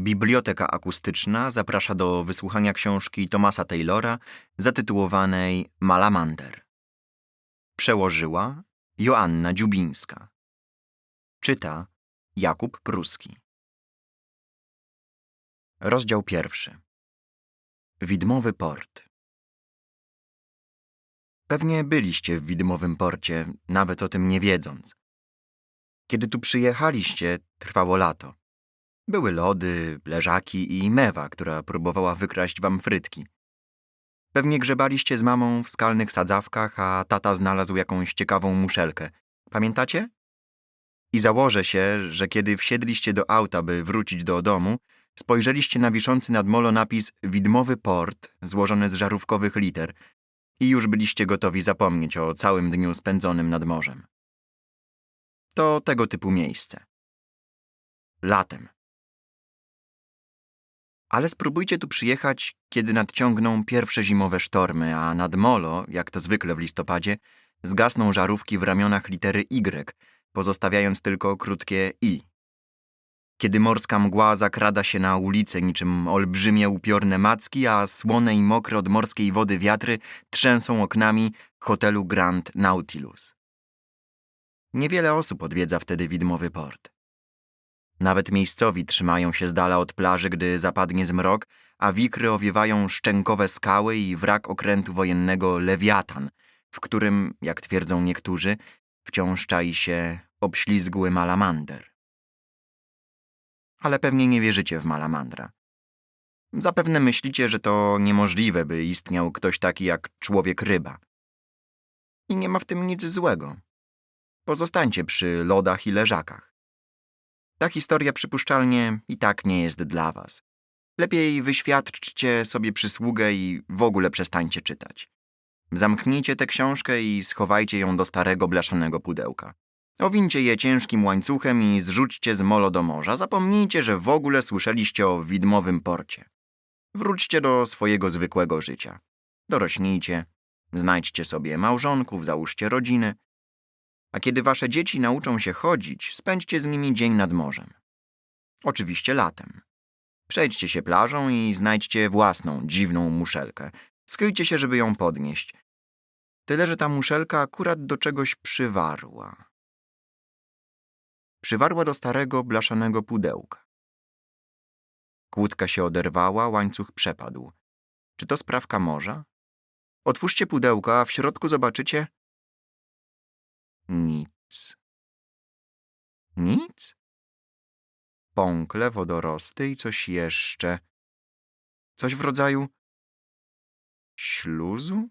Biblioteka Akustyczna zaprasza do wysłuchania książki Thomasa Taylora zatytułowanej Malamander. Przełożyła Joanna Dziubińska. Czyta Jakub Pruski. Rozdział pierwszy. Widmowy port. Pewnie byliście w widmowym porcie, nawet o tym nie wiedząc. Kiedy tu przyjechaliście, trwało lato. Były lody, leżaki i mewa, która próbowała wykraść wam frytki. Pewnie grzebaliście z mamą w skalnych sadzawkach, a tata znalazł jakąś ciekawą muszelkę. Pamiętacie? I założę się, że kiedy wsiedliście do auta, by wrócić do domu, spojrzeliście na wiszący nad molo napis Widmowy port, złożony z żarówkowych liter i już byliście gotowi zapomnieć o całym dniu spędzonym nad morzem. To tego typu miejsce. Latem. Ale spróbujcie tu przyjechać, kiedy nadciągną pierwsze zimowe sztormy, a nad molo, jak to zwykle w listopadzie, zgasną żarówki w ramionach litery Y, pozostawiając tylko krótkie I. Kiedy morska mgła zakrada się na ulicę niczym olbrzymie upiorne macki, a słone i mokre od morskiej wody wiatry trzęsą oknami hotelu Grand Nautilus. Niewiele osób odwiedza wtedy widmowy port. Nawet miejscowi trzymają się z dala od plaży, gdy zapadnie zmrok, a wikry owiewają szczękowe skały i wrak okrętu wojennego Lewiatan, w którym, jak twierdzą niektórzy, wciąż czai się obślizgły malamander. Ale pewnie nie wierzycie w malamandra. Zapewne myślicie, że to niemożliwe, by istniał ktoś taki jak człowiek-ryba. I nie ma w tym nic złego. Pozostańcie przy lodach i leżakach. Ta historia przypuszczalnie i tak nie jest dla was. Lepiej wyświadczcie sobie przysługę i w ogóle przestańcie czytać. Zamknijcie tę książkę i schowajcie ją do starego blaszanego pudełka. Owincie je ciężkim łańcuchem i zrzućcie z molo do morza. Zapomnijcie, że w ogóle słyszeliście o widmowym porcie. Wróćcie do swojego zwykłego życia. Dorośnijcie, znajdźcie sobie małżonków, załóżcie rodziny. A kiedy wasze dzieci nauczą się chodzić, spędźcie z nimi dzień nad morzem. Oczywiście latem. Przejdźcie się plażą i znajdźcie własną, dziwną muszelkę. Skryjcie się, żeby ją podnieść. Tyle, że ta muszelka akurat do czegoś przywarła. Przywarła do starego, blaszanego pudełka. Kłódka się oderwała, łańcuch przepadł. Czy to sprawka morza? Otwórzcie pudełko, a w środku zobaczycie... Nic. Nic? Pąkle, wodorosty i coś jeszcze. Coś w rodzaju śluzu?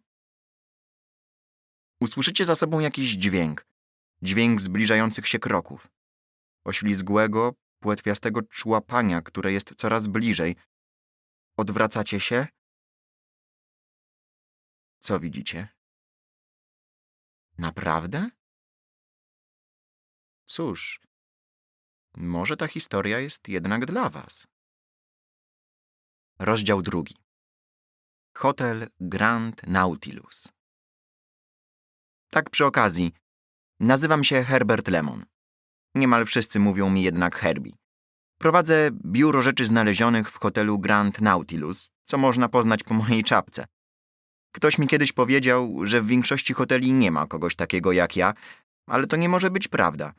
Usłyszycie za sobą jakiś dźwięk. Dźwięk zbliżających się kroków. Oślizgłego, płetwiastego człapania, które jest coraz bliżej. Odwracacie się? Co widzicie? Naprawdę? Cóż, może ta historia jest jednak dla was. Rozdział drugi. Hotel Grand Nautilus. Tak przy okazji, nazywam się Herbert Lemon. Niemal wszyscy mówią mi jednak Herbie. Prowadzę biuro rzeczy znalezionych w hotelu Grand Nautilus, co można poznać po mojej czapce. Ktoś mi kiedyś powiedział, że w większości hoteli nie ma kogoś takiego jak ja, ale to nie może być prawda.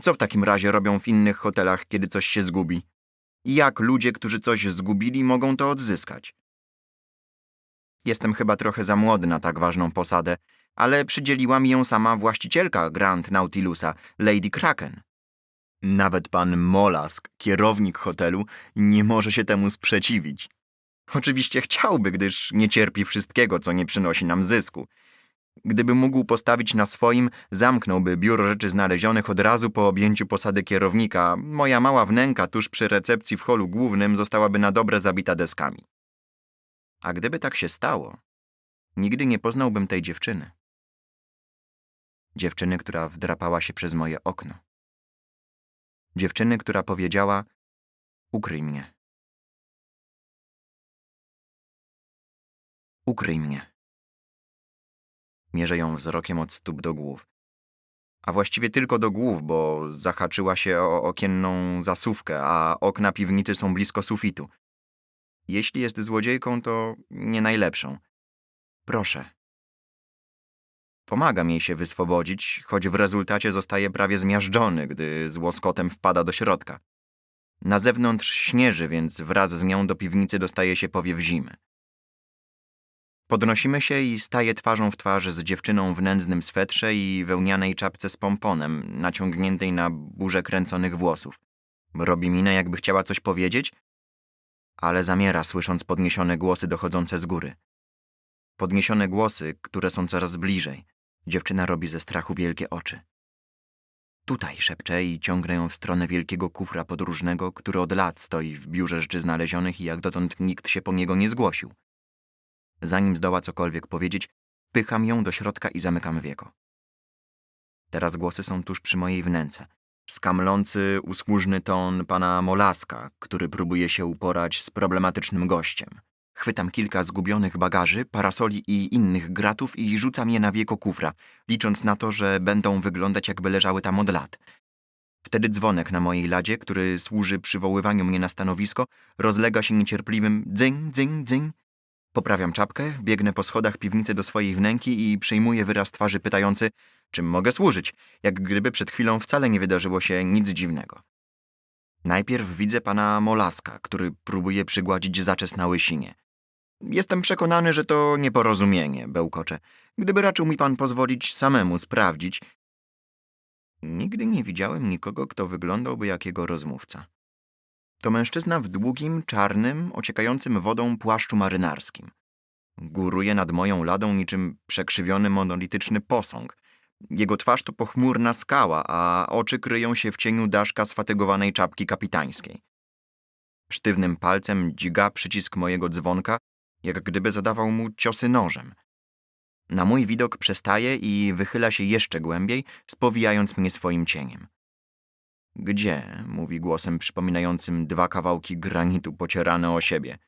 Co w takim razie robią w innych hotelach, kiedy coś się zgubi? Jak ludzie, którzy coś zgubili, mogą to odzyskać? Jestem chyba trochę za młody na tak ważną posadę, ale przydzieliła mi ją sama właścicielka Grand Nautilusa, Lady Kraken. Nawet pan Molask, kierownik hotelu, nie może się temu sprzeciwić. Oczywiście chciałby, gdyż nie cierpi wszystkiego, co nie przynosi nam zysku. Gdyby mógł postawić na swoim, zamknąłby biuro rzeczy znalezionych od razu po objęciu posady kierownika. Moja mała wnęka tuż przy recepcji w holu głównym zostałaby na dobre zabita deskami. A gdyby tak się stało, nigdy nie poznałbym tej dziewczyny. Dziewczyny, która wdrapała się przez moje okno. Dziewczyny, która powiedziała: Ukryj mnie. Ukryj mnie. Mierzę ją wzrokiem od stóp do głów. A właściwie tylko do głów, bo zahaczyła się o okienną zasuwkę, a okna piwnicy są blisko sufitu. Jeśli jest złodziejką, to nie najlepszą. Proszę. Pomagam jej się wyswobodzić, choć w rezultacie zostaje prawie zmiażdżony, gdy z łoskotem wpada do środka. Na zewnątrz śnieży, więc wraz z nią do piwnicy dostaje się powiew zimy. Podnosimy się i staję twarzą w twarz z dziewczyną w nędznym swetrze i wełnianej czapce z pomponem, naciągniętej na burzę kręconych włosów. Robi minę, jakby chciała coś powiedzieć, ale zamiera, słysząc podniesione głosy dochodzące z góry. Podniesione głosy, które są coraz bliżej. Dziewczyna robi ze strachu wielkie oczy. Tutaj szepcze i ciągnę ją w stronę wielkiego kufra podróżnego, który od lat stoi w biurze rzeczy znalezionych i jak dotąd nikt się po niego nie zgłosił. Zanim zdoła cokolwiek powiedzieć, pycham ją do środka i zamykam wieko. Teraz głosy są tuż przy mojej wnęce. Skamlący, usłużny ton pana Molaska, który próbuje się uporać z problematycznym gościem. Chwytam kilka zgubionych bagaży, parasoli i innych gratów i rzucam je na wieko kufra, licząc na to, że będą wyglądać jakby leżały tam od lat. Wtedy dzwonek na mojej ladzie, który służy przywoływaniu mnie na stanowisko, rozlega się niecierpliwym dzyń, dzyń, dzyń. Poprawiam czapkę, biegnę po schodach piwnicy do swojej wnęki i przyjmuję wyraz twarzy pytający, czym mogę służyć, jak gdyby przed chwilą wcale nie wydarzyło się nic dziwnego. Najpierw widzę pana Molaska, który próbuje przygładzić zaczes na łysinie. Jestem przekonany, że to nieporozumienie, bełkocze. Gdyby raczył mi pan pozwolić samemu sprawdzić. Nigdy nie widziałem nikogo, kto wyglądałby jak jego rozmówca. To mężczyzna w długim, czarnym, ociekającym wodą płaszczu marynarskim. Góruje nad moją ladą niczym przekrzywiony monolityczny posąg. Jego twarz to pochmurna skała, a oczy kryją się w cieniu daszka sfatygowanej czapki kapitańskiej. Sztywnym palcem dźga przycisk mojego dzwonka, jak gdyby zadawał mu ciosy nożem. Na mój widok przestaje i wychyla się jeszcze głębiej, spowijając mnie swoim cieniem. Gdzie? mówi głosem przypominającym dwa kawałki granitu pocierane o siebie.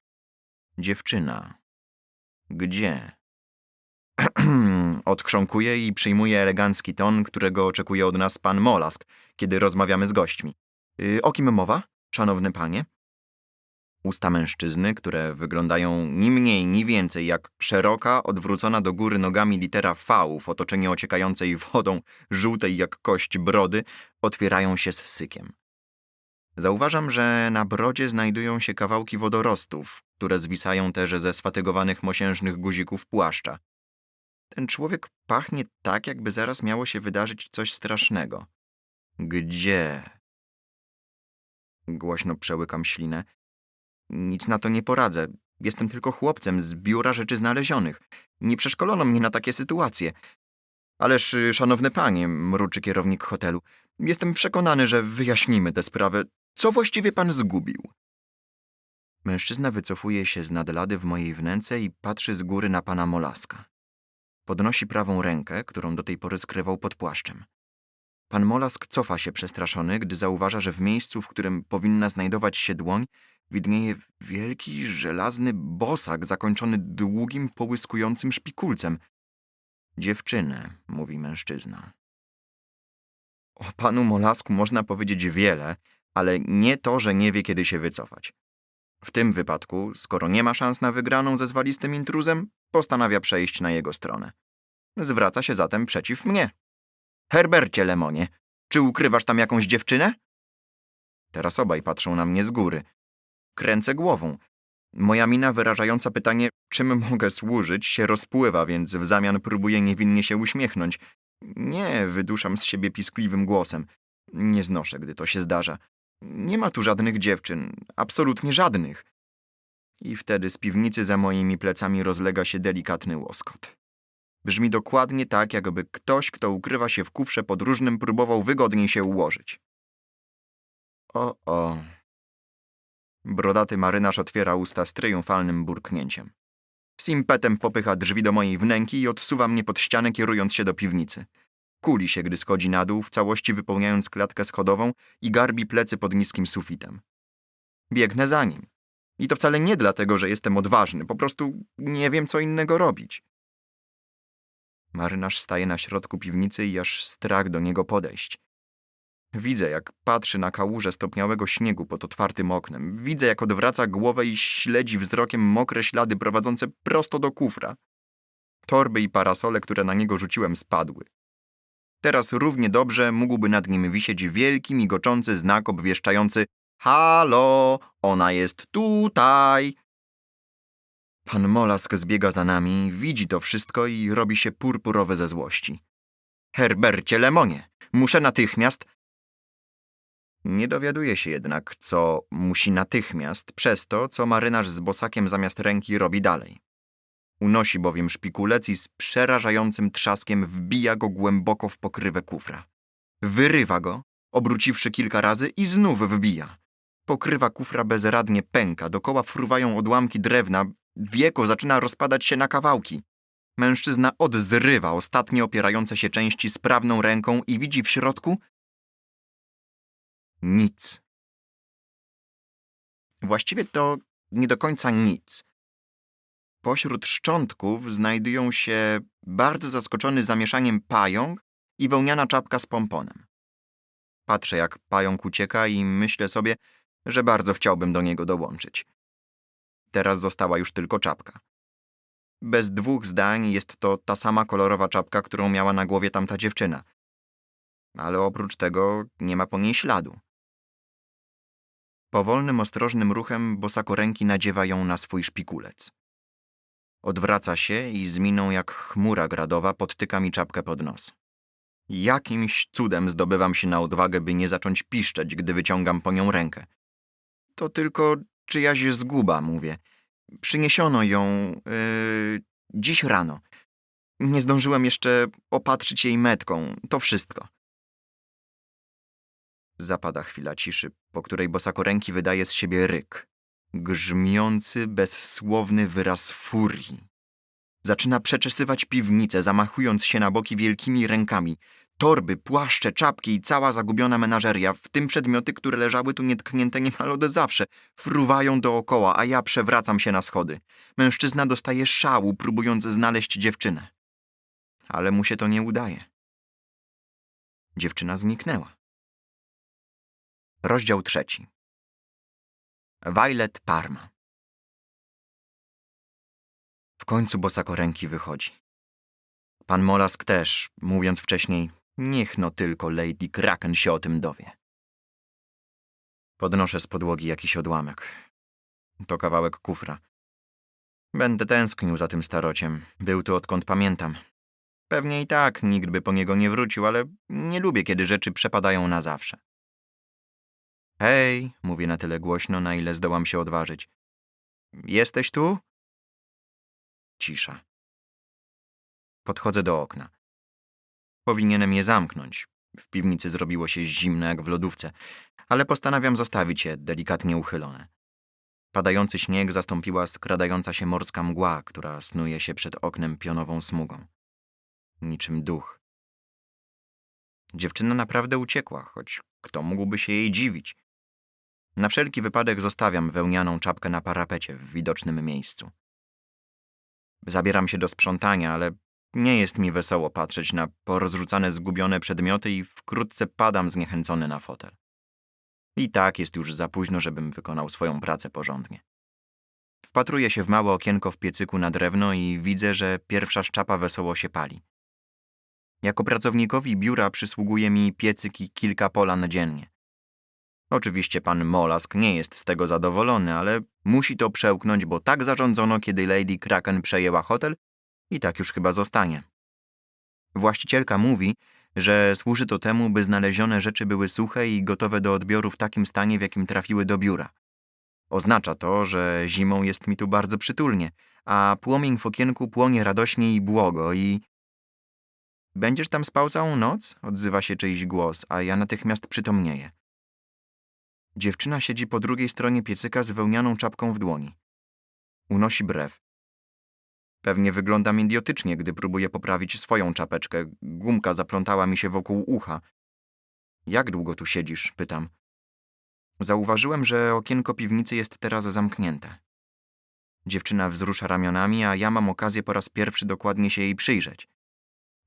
Dziewczyna. Gdzie? Odchrząkuje i przyjmuje elegancki ton, którego oczekuje od nas pan Molask, kiedy rozmawiamy z gośćmi. Y, o kim mowa, szanowny panie? Usta mężczyzny, które wyglądają ni mniej, ni więcej jak szeroka, odwrócona do góry nogami litera V w otoczeniu ociekającej wodą, żółtej jak kość brody, otwierają się z sykiem. Zauważam, że na brodzie znajdują się kawałki wodorostów, które zwisają też ze sfatygowanych mosiężnych guzików płaszcza. Ten człowiek pachnie tak, jakby zaraz miało się wydarzyć coś strasznego. Gdzie? Głośno przełykam ślinę. Nic na to nie poradzę. Jestem tylko chłopcem z biura rzeczy znalezionych. Nie przeszkolono mnie na takie sytuacje. Ależ, y, szanowny panie, mruczy kierownik hotelu, jestem przekonany, że wyjaśnimy tę sprawę. Co właściwie pan zgubił? Mężczyzna wycofuje się z nadlady w mojej wnęce i patrzy z góry na pana Molaska. Podnosi prawą rękę, którą do tej pory skrywał pod płaszczem. Pan Molask cofa się przestraszony, gdy zauważa, że w miejscu, w którym powinna znajdować się dłoń, widnieje wielki, żelazny bosak zakończony długim, połyskującym szpikulcem. Dziewczynę, mówi mężczyzna. O panu Molasku można powiedzieć wiele, ale nie to, że nie wie, kiedy się wycofać. W tym wypadku, skoro nie ma szans na wygraną ze zwalistym intruzem, postanawia przejść na jego stronę. Zwraca się zatem przeciw mnie. Herbercie Lemonie, czy ukrywasz tam jakąś dziewczynę? Teraz obaj patrzą na mnie z góry. Kręcę głową. Moja mina wyrażająca pytanie, czym mogę służyć, się rozpływa, więc w zamian próbuję niewinnie się uśmiechnąć. Nie, wyduszam z siebie piskliwym głosem. Nie znoszę, gdy to się zdarza. Nie ma tu żadnych dziewczyn, absolutnie żadnych. I wtedy z piwnicy za moimi plecami rozlega się delikatny łoskot. Brzmi dokładnie tak, jakby ktoś, kto ukrywa się w kufrze podróżnym, próbował wygodniej się ułożyć. O, o. Brodaty marynarz otwiera usta z triumfalnym burknięciem. Z impetem popycha drzwi do mojej wnęki i odsuwa mnie pod ścianę, kierując się do piwnicy. Kuli się, gdy schodzi na dół, w całości wypełniając klatkę schodową i garbi plecy pod niskim sufitem. Biegnę za nim. I to wcale nie dlatego, że jestem odważny, po prostu nie wiem, co innego robić. Marynarz staje na środku piwnicy i aż strach do niego podejść. Widzę, jak patrzy na kałużę stopniałego śniegu pod otwartym oknem. Widzę, jak odwraca głowę i śledzi wzrokiem mokre ślady prowadzące prosto do kufra. Torby i parasole, które na niego rzuciłem, spadły. Teraz równie dobrze mógłby nad nim wisieć wielki, migoczący znak obwieszczający Halo, ona jest tutaj! Pan Molask zbiega za nami, widzi to wszystko i robi się purpurowy ze złości. Herbercie Lemonie, muszę natychmiast... Nie dowiaduje się jednak, co musi natychmiast, przez to, co marynarz z bosakiem zamiast ręki robi dalej. Unosi bowiem szpikulec i z przerażającym trzaskiem wbija go głęboko w pokrywę kufra. Wyrywa go, obróciwszy kilka razy i znów wbija. Pokrywa kufra bezradnie pęka, dokoła fruwają odłamki drewna, wieko zaczyna rozpadać się na kawałki. Mężczyzna odzrywa ostatnie opierające się części sprawną ręką i widzi w środku nic. Właściwie to nie do końca nic. Pośród szczątków znajdują się bardzo zaskoczony zamieszaniem pająk i wełniana czapka z pomponem. Patrzę, jak pająk ucieka i myślę sobie, że bardzo chciałbym do niego dołączyć. Teraz została już tylko czapka. Bez dwóch zdań jest to ta sama kolorowa czapka, którą miała na głowie tamta dziewczyna. Ale oprócz tego nie ma po niej śladu. Powolnym, ostrożnym ruchem bosakoręki nadziewa ją na swój szpikulec. Odwraca się i z miną jak chmura gradowa podtyka mi czapkę pod nos. Jakimś cudem zdobywam się na odwagę, by nie zacząć piszczeć, gdy wyciągam po nią rękę. To tylko czyjaś zguba, mówię. Przyniesiono ją yy, dziś rano. Nie zdążyłem jeszcze opatrzyć jej metką. To wszystko. Zapada chwila ciszy, po której bosakoręki wydaje z siebie ryk. Grzmiący, bezsłowny wyraz furii. Zaczyna przeczesywać piwnicę, zamachując się na boki wielkimi rękami. Torby, płaszcze, czapki i cała zagubiona menażeria, w tym przedmioty, które leżały tu nietknięte niemal od zawsze, fruwają dookoła, a ja przewracam się na schody. Mężczyzna dostaje szału, próbując znaleźć dziewczynę. Ale mu się to nie udaje. Dziewczyna zniknęła. Rozdział trzeci. Violet Parma. W końcu bosakoręki wychodzi. Pan Molask też, mówiąc wcześniej, niech no tylko Lady Kraken się o tym dowie. Podnoszę z podłogi jakiś odłamek. To kawałek kufra. Będę tęsknił za tym starociem. Był tu odkąd pamiętam. Pewnie i tak nikt by po niego nie wrócił, ale nie lubię, kiedy rzeczy przepadają na zawsze. Hej, mówię na tyle głośno, na ile zdołam się odważyć. Jesteś tu? Cisza. Podchodzę do okna. Powinienem je zamknąć. W piwnicy zrobiło się zimno jak w lodówce, ale postanawiam zostawić je delikatnie uchylone. Padający śnieg zastąpiła skradająca się morska mgła, która snuje się przed oknem pionową smugą. Niczym duch. Dziewczyna naprawdę uciekła, choć kto mógłby się jej dziwić? Na wszelki wypadek zostawiam wełnianą czapkę na parapecie w widocznym miejscu. Zabieram się do sprzątania, ale nie jest mi wesoło patrzeć na porozrzucane zgubione przedmioty i wkrótce padam zniechęcony na fotel. I tak jest już za późno, żebym wykonał swoją pracę porządnie. Wpatruję się w małe okienko w piecyku na drewno i widzę, że pierwsza szczapa wesoło się pali. Jako pracownikowi biura przysługuje mi piecyk i kilka polan dziennie. Oczywiście pan Molask nie jest z tego zadowolony, ale musi to przełknąć, bo tak zarządzono, kiedy Lady Kraken przejęła hotel i tak już chyba zostanie. Właścicielka mówi, że służy to temu, by znalezione rzeczy były suche i gotowe do odbioru w takim stanie, w jakim trafiły do biura. Oznacza to, że zimą jest mi tu bardzo przytulnie, a płomień w okienku płonie radośnie i błogo i... Będziesz tam spał całą noc? Odzywa się czyjś głos, a ja natychmiast przytomnieję. Dziewczyna siedzi po drugiej stronie piecyka z wełnianą czapką w dłoni. Unosi brew. Pewnie wyglądam idiotycznie, gdy próbuję poprawić swoją czapeczkę. Gumka zaplątała mi się wokół ucha. Jak długo tu siedzisz? pytam. Zauważyłem, że okienko piwnicy jest teraz zamknięte. Dziewczyna wzrusza ramionami, a ja mam okazję po raz pierwszy dokładnie się jej przyjrzeć.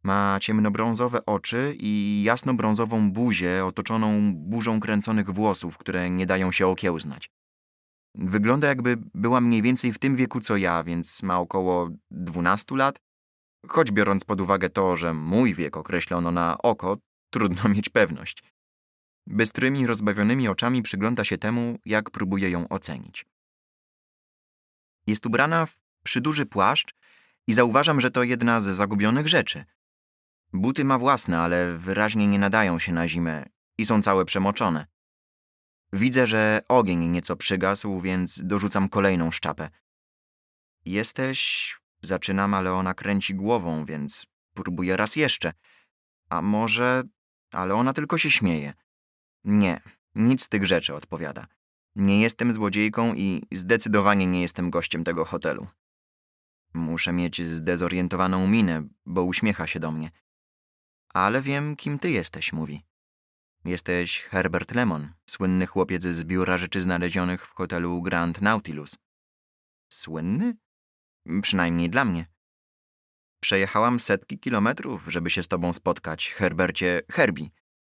Ma ciemnobrązowe oczy i jasnobrązową buzię otoczoną burzą kręconych włosów, które nie dają się okiełznać. Wygląda jakby była mniej więcej w tym wieku co ja, więc ma około 12 lat. Choć biorąc pod uwagę to, że mój wiek określono na oko, trudno mieć pewność. Bystrymi, rozbawionymi oczami przygląda się temu, jak próbuje ją ocenić. Jest ubrana w przyduży płaszcz i zauważam, że to jedna z zagubionych rzeczy. Buty ma własne, ale wyraźnie nie nadają się na zimę i są całe przemoczone. Widzę, że ogień nieco przygasł, więc dorzucam kolejną szczapę. Jesteś... Zaczynam, ale ona kręci głową, więc próbuję raz jeszcze. A może... Ale ona tylko się śmieje. Nie, nic z tych rzeczy, odpowiada. Nie jestem złodziejką i zdecydowanie nie jestem gościem tego hotelu. Muszę mieć zdezorientowaną minę, bo uśmiecha się do mnie. Ale wiem, kim ty jesteś, mówi. Jesteś Herbert Lemon, słynny chłopiec z biura rzeczy znalezionych w hotelu Grand Nautilus. Słynny? Przynajmniej dla mnie. Przejechałam setki kilometrów, żeby się z tobą spotkać, Herbercie Herbie.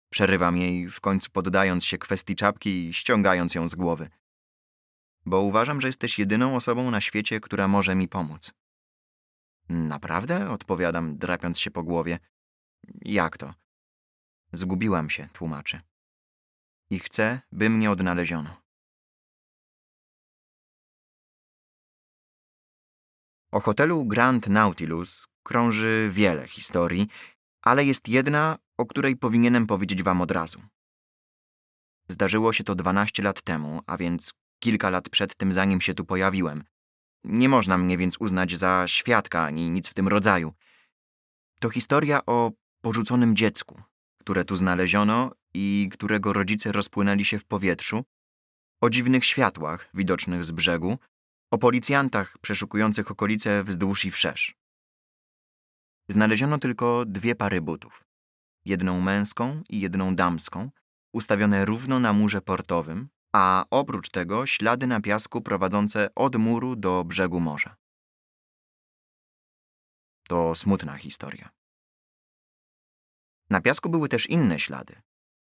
Przerywam jej, w końcu poddając się kwestii czapki i ściągając ją z głowy. Bo uważam, że jesteś jedyną osobą na świecie, która może mi pomóc. Naprawdę? Odpowiadam, drapiąc się po głowie. Jak to? Zgubiłam się, tłumaczy. I chcę, by mnie odnaleziono. O hotelu Grand Nautilus krąży wiele historii, ale jest jedna, o której powinienem powiedzieć wam od razu. Zdarzyło się to 12 lat temu, a więc kilka lat przed tym, zanim się tu pojawiłem. Nie można mnie więc uznać za świadka ani nic w tym rodzaju. To historia o porzuconym dziecku, które tu znaleziono i którego rodzice rozpłynęli się w powietrzu, o dziwnych światłach widocznych z brzegu, o policjantach przeszukujących okolice wzdłuż i wszerz. Znaleziono tylko dwie pary butów. Jedną męską i jedną damską, ustawione równo na murze portowym, a oprócz tego ślady na piasku prowadzące od muru do brzegu morza. To smutna historia. Na piasku były też inne ślady.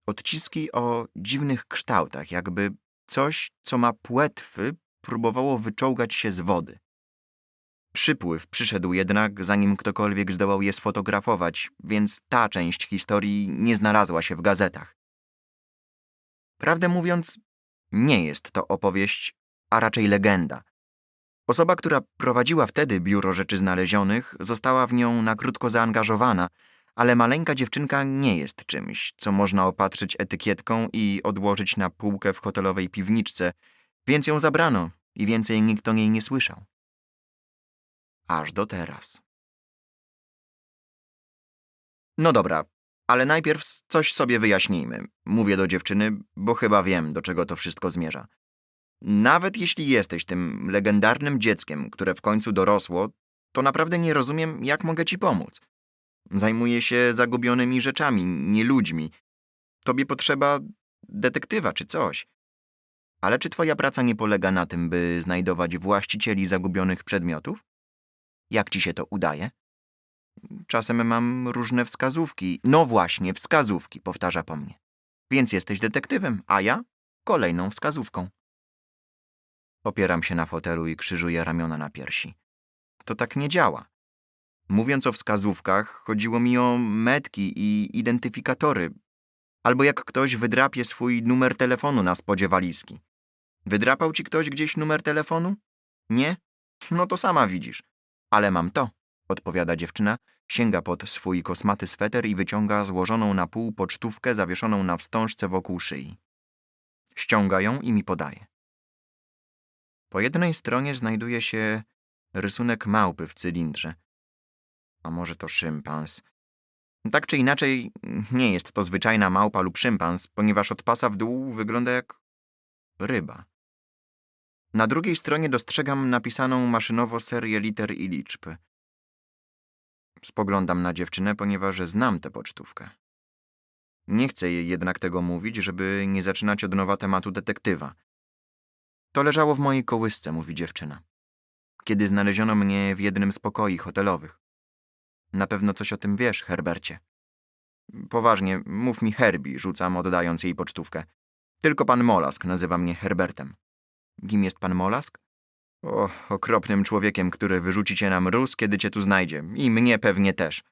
Odciski o dziwnych kształtach, jakby coś, co ma płetwy, próbowało wyczołgać się z wody. Przypływ przyszedł jednak, zanim ktokolwiek zdołał je sfotografować, więc ta część historii nie znalazła się w gazetach. Prawdę mówiąc, nie jest to opowieść, a raczej legenda. Osoba, która prowadziła wtedy biuro rzeczy znalezionych, została w nią na krótko zaangażowana, ale maleńka dziewczynka nie jest czymś, co można opatrzyć etykietką i odłożyć na półkę w hotelowej piwniczce, więc ją zabrano i więcej nikt o niej nie słyszał. Aż do teraz. No dobra, ale najpierw coś sobie wyjaśnijmy. Mówię do dziewczyny, bo chyba wiem, do czego to wszystko zmierza. Nawet jeśli jesteś tym legendarnym dzieckiem, które w końcu dorosło, to naprawdę nie rozumiem, jak mogę ci pomóc. Zajmuję się zagubionymi rzeczami, nie ludźmi. Tobie potrzeba detektywa czy coś. Ale czy twoja praca nie polega na tym, by znajdować właścicieli zagubionych przedmiotów? Jak ci się to udaje? Czasem mam różne wskazówki. No właśnie, wskazówki, powtarza po mnie. Więc jesteś detektywem, a ja kolejną wskazówką. Opieram się na fotelu i krzyżuję ramiona na piersi. To tak nie działa. Mówiąc o wskazówkach, chodziło mi o metki i identyfikatory. Albo jak ktoś wydrapie swój numer telefonu na spodzie walizki. Wydrapał ci ktoś gdzieś numer telefonu? Nie? No to sama widzisz. Ale mam to, odpowiada dziewczyna, sięga pod swój kosmaty sweter i wyciąga złożoną na pół pocztówkę zawieszoną na wstążce wokół szyi. Ściąga ją i mi podaje. Po jednej stronie znajduje się rysunek małpy w cylindrze. A może to szympans? Tak czy inaczej, nie jest to zwyczajna małpa lub szympans, ponieważ od pasa w dół wygląda jak ryba. Na drugiej stronie dostrzegam napisaną maszynowo serię liter i liczb. Spoglądam na dziewczynę, ponieważ znam tę pocztówkę. Nie chcę jej jednak tego mówić, żeby nie zaczynać od nowa tematu detektywa. To leżało w mojej kołysce, mówi dziewczyna. Kiedy znaleziono mnie w jednym z pokoi hotelowych. Na pewno coś o tym wiesz, Herbercie. Poważnie, mów mi Herbie, rzucam, oddając jej pocztówkę. Tylko pan Molask nazywa mnie Herbertem. Kim jest pan Molask? O, okropnym człowiekiem, który wyrzuci cię na mróz, kiedy cię tu znajdzie. I mnie pewnie też.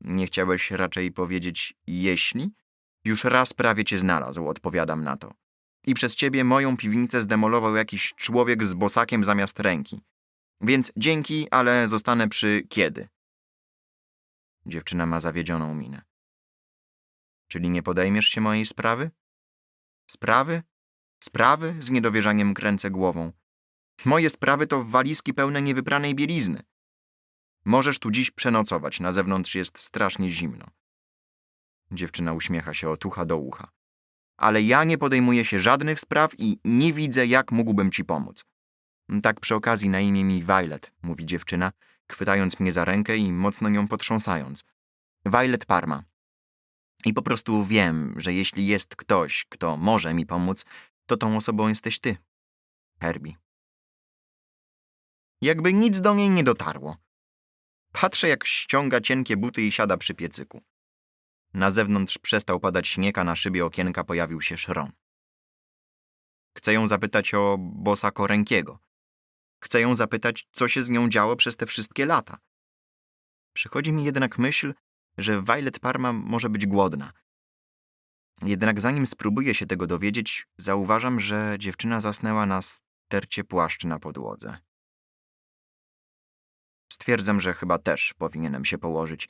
Nie chciałeś raczej powiedzieć jeśli? Już raz prawie cię znalazł, odpowiadam na to. I przez ciebie moją piwnicę zdemolował jakiś człowiek z bosakiem zamiast ręki. Więc dzięki, ale zostanę przy kiedy. Dziewczyna ma zawiedzioną minę. Czyli nie podejmiesz się mojej sprawy? Sprawy? Sprawy? Z niedowierzaniem kręcę głową. Moje sprawy to walizki pełne niewypranej bielizny. Możesz tu dziś przenocować, na zewnątrz jest strasznie zimno. Dziewczyna uśmiecha się od ucha do ucha. Ale ja nie podejmuję się żadnych spraw i nie widzę, jak mógłbym ci pomóc. Tak przy okazji na imię mi Violet, mówi dziewczyna, chwytając mnie za rękę i mocno nią potrząsając. Violet Parma. I po prostu wiem, że jeśli jest ktoś, kto może mi pomóc, to tą osobą jesteś ty, Herbie. Jakby nic do niej nie dotarło. Patrzę, jak ściąga cienkie buty i siada przy piecyku. Na zewnątrz przestał padać śnieg, a na szybie okienka pojawił się szron. Chcę ją zapytać o bossa Korękiego. Chcę ją zapytać, co się z nią działo przez te wszystkie lata. Przychodzi mi jednak myśl, że Violet Parma może być głodna. Jednak zanim spróbuję się tego dowiedzieć, zauważam, że dziewczyna zasnęła na stercie płaszcz na podłodze. Stwierdzam, że chyba też powinienem się położyć.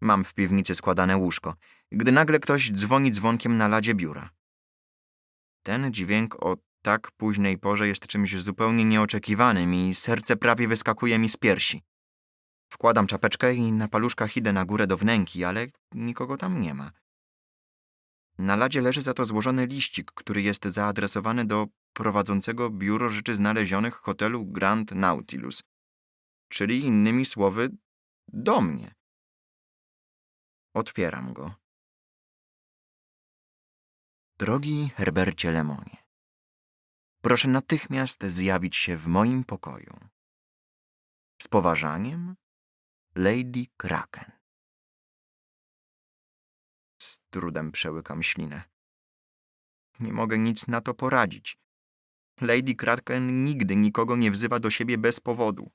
Mam w piwnicy składane łóżko, gdy nagle ktoś dzwoni dzwonkiem na ladzie biura. Ten dźwięk o tak późnej porze jest czymś zupełnie nieoczekiwanym i serce prawie wyskakuje mi z piersi. Wkładam czapeczkę i na paluszkach idę na górę do wnęki, ale nikogo tam nie ma. Na ladzie leży za to złożony liścik, który jest zaadresowany do prowadzącego biuro rzeczy znalezionych hotelu Grand Nautilus, czyli innymi słowy do mnie. Otwieram go. Drogi Herbercie Lemonie, proszę natychmiast zjawić się w moim pokoju. Z poważaniem, Lady Kraken. Z trudem przełykam ślinę. Nie mogę nic na to poradzić. Lady Kraken nigdy nikogo nie wzywa do siebie bez powodu.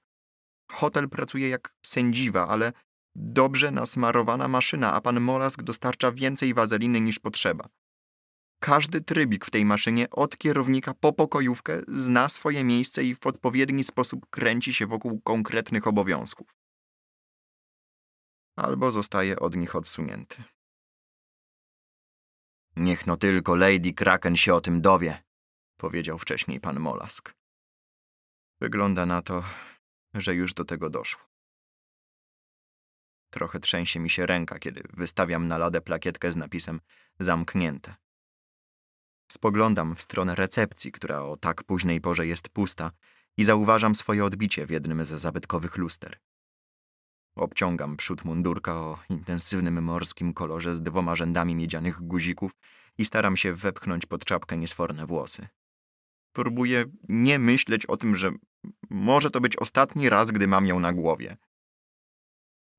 Hotel pracuje jak sędziwa, ale dobrze nasmarowana maszyna, a pan Molask dostarcza więcej wazeliny niż potrzeba. Każdy trybik w tej maszynie, od kierownika po pokojówkę, zna swoje miejsce i w odpowiedni sposób kręci się wokół konkretnych obowiązków. Albo zostaje od nich odsunięty. Niech no tylko Lady Kraken się o tym dowie, powiedział wcześniej pan Molask. Wygląda na to, że już do tego doszło. Trochę trzęsie mi się ręka, kiedy wystawiam na ladę plakietkę z napisem zamknięte. Spoglądam w stronę recepcji, która o tak późnej porze jest pusta i zauważam swoje odbicie w jednym ze zabytkowych luster. Obciągam przód mundurka o intensywnym morskim kolorze z dwoma rzędami miedzianych guzików i staram się wepchnąć pod czapkę niesforne włosy. Próbuję nie myśleć o tym, że może to być ostatni raz, gdy mam ją na głowie.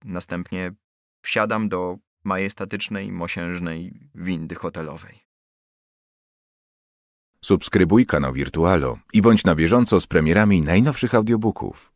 Następnie wsiadam do majestatycznej, mosiężnej windy hotelowej. Subskrybuj kanał Wirtualo i bądź na bieżąco z premierami najnowszych audiobooków.